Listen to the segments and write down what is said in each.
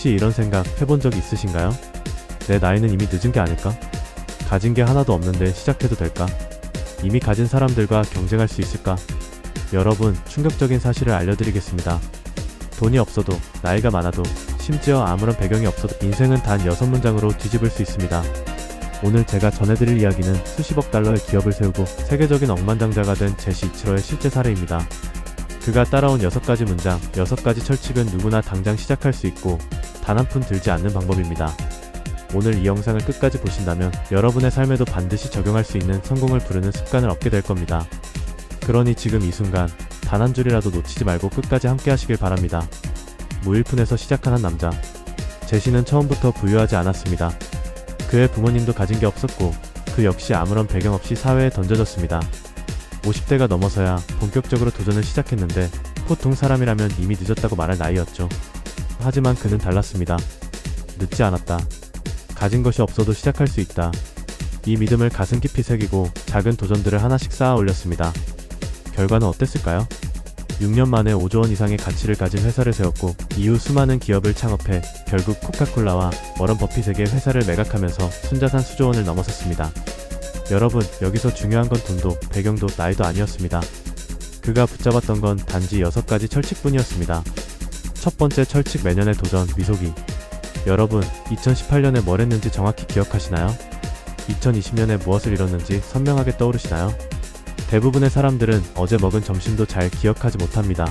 혹시 이런 생각 해본 적 있으신가요? 내 나이는 이미 늦은 게 아닐까? 가진 게 하나도 없는데 시작해도 될까? 이미 가진 사람들과 경쟁할 수 있을까? 여러분, 충격적인 사실을 알려드리겠습니다. 돈이 없어도, 나이가 많아도, 심지어 아무런 배경이 없어도 인생은 단 6문장으로 뒤집을 수 있습니다. 오늘 제가 전해드릴 이야기는 수십억 달러의 기업을 세우고 세계적인 억만장자가 된 제시 이치로의 실제 사례입니다. 그가 따라온 6가지 문장, 6가지 철칙은 누구나 당장 시작할 수 있고 단 한 푼 들지 않는 방법입니다. 오늘 이 영상을 끝까지 보신다면 여러분의 삶에도 반드시 적용할 수 있는 성공을 부르는 습관을 얻게 될 겁니다. 그러니 지금 이 순간 단 한 줄이라도 놓치지 말고 끝까지 함께 하시길 바랍니다. 무일푼에서 시작한 한 남자. 제시는 처음부터 부유하지 않았습니다. 그의 부모님도 가진 게 없었고 그 역시 아무런 배경 없이 사회에 던져졌습니다. 50대가 넘어서야 본격적으로 도전을 시작했는데 보통 사람이라면 이미 늦었다고 말할 나이였죠. 하지만 그는 달랐습니다. 늦지 않았다. 가진 것이 없어도 시작할 수 있다. 이 믿음을 가슴 깊이 새기고 작은 도전들을 하나씩 쌓아 올렸습니다. 결과는 어땠을까요? 6년 만에 5조 원 이상의 가치를 가진 회사를 세웠고 이후 수많은 기업을 창업해 결국 코카콜라와 워런 버핏에게 회사를 매각하면서 순자산 수조 원을 넘어섰습니다. 여러분, 여기서 중요한 건 돈도 배경도 나이도 아니었습니다. 그가 붙잡았던 건 단지 6가지 철칙뿐이었습니다. 첫 번째 철칙 매년의 도전 미소기. 여러분, 2018년에 뭘 했는지 정확히 기억하시나요? 2020년에 무엇을 이뤘는지 선명하게 떠오르시나요? 대부분의 사람들은 어제 먹은 점심도 잘 기억하지 못합니다.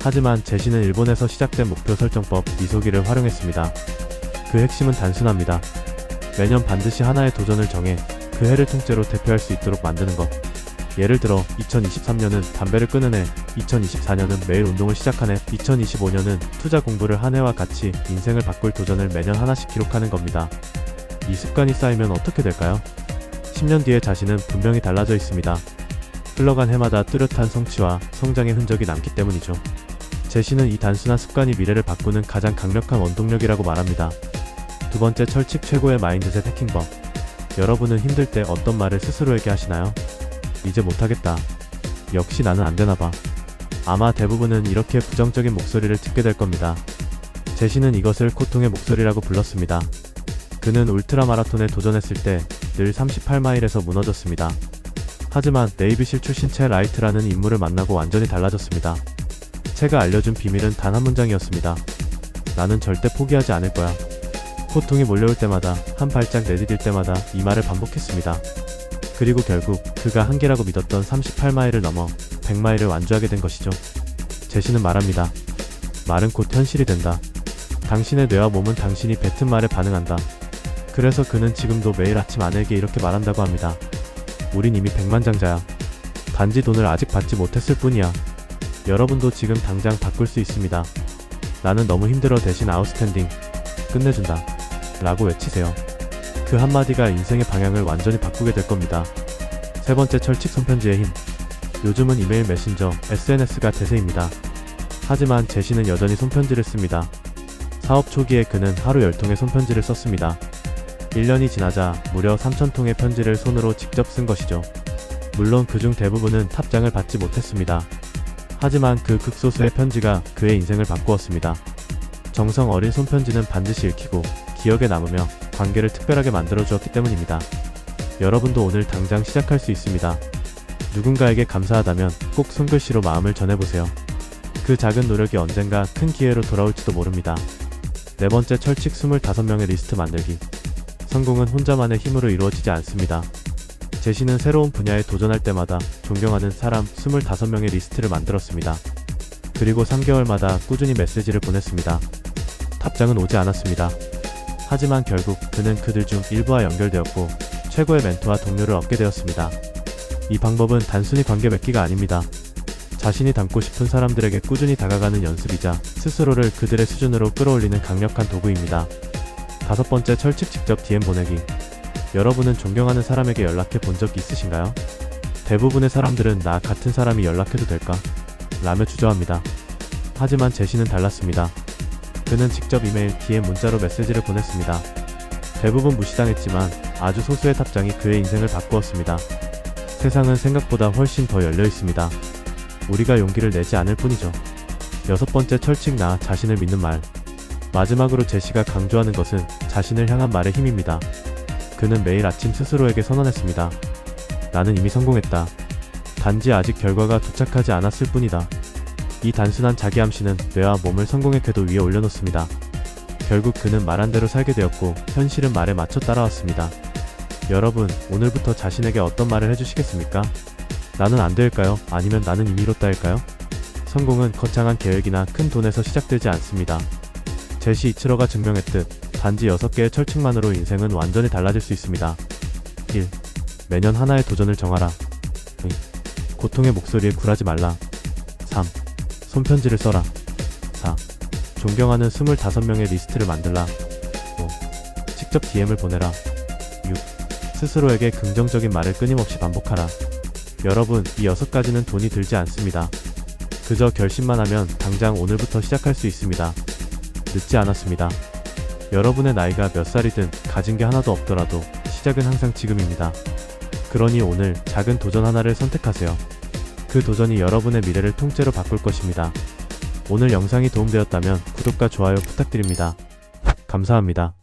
하지만 제시는 일본에서 시작된 목표 설정법 미소기를 활용했습니다. 그 핵심은 단순합니다. 매년 반드시 하나의 도전을 정해 그 해를 통째로 대표할 수 있도록 만드는 것. 예를 들어 2023년은 담배를 끊은 해, 2024년은 매일 운동을 시작한 해, 2025년은 투자 공부를 한 해와 같이 인생을 바꿀 도전을 매년 하나씩 기록하는 겁니다. 이 습관이 쌓이면 어떻게 될까요? 10년 뒤에 자신은 분명히 달라져 있습니다. 흘러간 해마다 뚜렷한 성취와 성장의 흔적이 남기 때문이죠. 제시는 이 단순한 습관이 미래를 바꾸는 가장 강력한 원동력이라고 말합니다. 두 번째 철칙 최고의 마인드셋 해킹법. 여러분은 힘들 때 어떤 말을 스스로에게 하시나요? 이제 못하겠다. 역시 나는 안 되나 봐. 아마 대부분은 이렇게 부정적인 목소리를 듣게 될 겁니다. 제시는 이것을 고통의 목소리라고 불렀습니다. 그는 울트라 마라톤에 도전했을 때 늘 38마일에서 무너졌습니다. 하지만 네이비실 출신 채 라이트라는 인물을 만나고 완전히 달라졌습니다. 채가 알려준 비밀은 단 한 문장이었습니다. 나는 절대 포기하지 않을 거야. 고통이 몰려올 때마다 한 발짝 내디딜 때마다 이 말을 반복했습니다. 그리고 결국 그가 한계라고 믿었던 38마일을 넘어 100마일을 완주하게 된 것이죠. 제시는 말합니다. 말은 곧 현실이 된다. 당신의 뇌와 몸은 당신이 뱉은 말에 반응한다. 그래서 그는 지금도 매일 아침 아내에게 이렇게 말한다고 합니다. 우린 이미 백만장자야. 단지 돈을 아직 받지 못했을 뿐이야. 여러분도 지금 당장 바꿀 수 있습니다. 나는 너무 힘들어 대신 아웃스탠딩. 끝내준다. 라고 외치세요. 그 한마디가 인생의 방향을 완전히 바꾸게 될 겁니다. 세 번째 철칙 손편지의 힘. 요즘은 이메일 메신저, SNS가 대세입니다. 하지만 제시는 여전히 손편지를 씁니다. 사업 초기에 그는 하루 10통의 손편지를 썼습니다. 1년이 지나자 무려 3,000통의 편지를 손으로 직접 쓴 것이죠. 물론 그중 대부분은 탑장을 받지 못했습니다. 하지만 그 극소수의 편지가 그의 인생을 바꾸었습니다. 정성 어린 손편지는 반드시 읽히고 기억에 남으며 관계를 특별하게 만들어 주었기 때문입니다. 여러분도 오늘 당장 시작할 수 있습니다. 누군가에게 감사하다면 꼭 손글씨로 마음을 전해보세요. 그 작은 노력이 언젠가 큰 기회로 돌아올지도 모릅니다. 네 번째 철칙 25명의 리스트 만들기. 성공은 혼자만의 힘으로 이루어지지 않습니다. 제시는 새로운 분야에 도전할 때마다 존경하는 사람 25명의 리스트를 만들었습니다. 그리고 3개월마다 꾸준히 메시지를 보냈습니다. 답장은 오지 않았습니다. 하지만 결국 그는 그들 중 일부와 연결되었고 최고의 멘토와 동료를 얻게 되었습니다. 이 방법은 단순히 관계 맺기가 아닙니다. 자신이 닮고 싶은 사람들에게 꾸준히 다가가는 연습이자 스스로를 그들의 수준으로 끌어올리는 강력한 도구입니다. 다섯 번째 철칙 직접 DM 보내기. 여러분은 존경하는 사람에게 연락해 본 적 있으신가요? 대부분의 사람들은 나 같은 사람이 연락해도 될까? 라며 주저합니다. 하지만 제시는 달랐습니다. 그는 직접 이메일, DM 문자로 메시지를 보냈습니다. 대부분 무시당했지만 아주 소수의 답장이 그의 인생을 바꾸었습니다. 세상은 생각보다 훨씬 더 열려 있습니다. 우리가 용기를 내지 않을 뿐이죠. 여섯 번째 철칙 나 자신을 믿는 말. 마지막으로 제시가 강조하는 것은 자신을 향한 말의 힘입니다. 그는 매일 아침 스스로에게 선언했습니다. 나는 이미 성공했다. 단지 아직 결과가 도착하지 않았을 뿐이다. 이 단순한 자기 암시는 뇌와 몸을 성공의 궤도 위에 올려놓습니다. 결국 그는 말한 대로 살게 되었고 현실은 말에 맞춰 따라왔습니다. 여러분, 오늘부터 자신에게 어떤 말을 해주시겠습니까? 나는 안 될까요? 아니면 나는 이미 이뤘다일까요? 성공은 거창한 계획이나 큰 돈에서 시작되지 않습니다. 제시 이츠러가 증명했듯 단지 6개의 철칙만으로 인생은 완전히 달라질 수 있습니다. 1. 매년 하나의 도전을 정하라. 2. 고통의 목소리에 굴하지 말라. 3. 손편지를 써라. 4. 존경하는 25명의 리스트를 만들라. 5. 직접 DM을 보내라. 6. 스스로에게 긍정적인 말을 끊임없이 반복하라. 여러분, 이 6가지는 돈이 들지 않습니다. 그저 결심만 하면 당장 오늘부터 시작할 수 있습니다. 늦지 않았습니다. 여러분의 나이가 몇 살이든 가진 게 하나도 없더라도 시작은 항상 지금입니다. 그러니 오늘 작은 도전 하나를 선택하세요. 그 도전이 여러분의 미래를 통째로 바꿀 것입니다. 오늘 영상이 도움되었다면 구독과 좋아요 부탁드립니다. 감사합니다.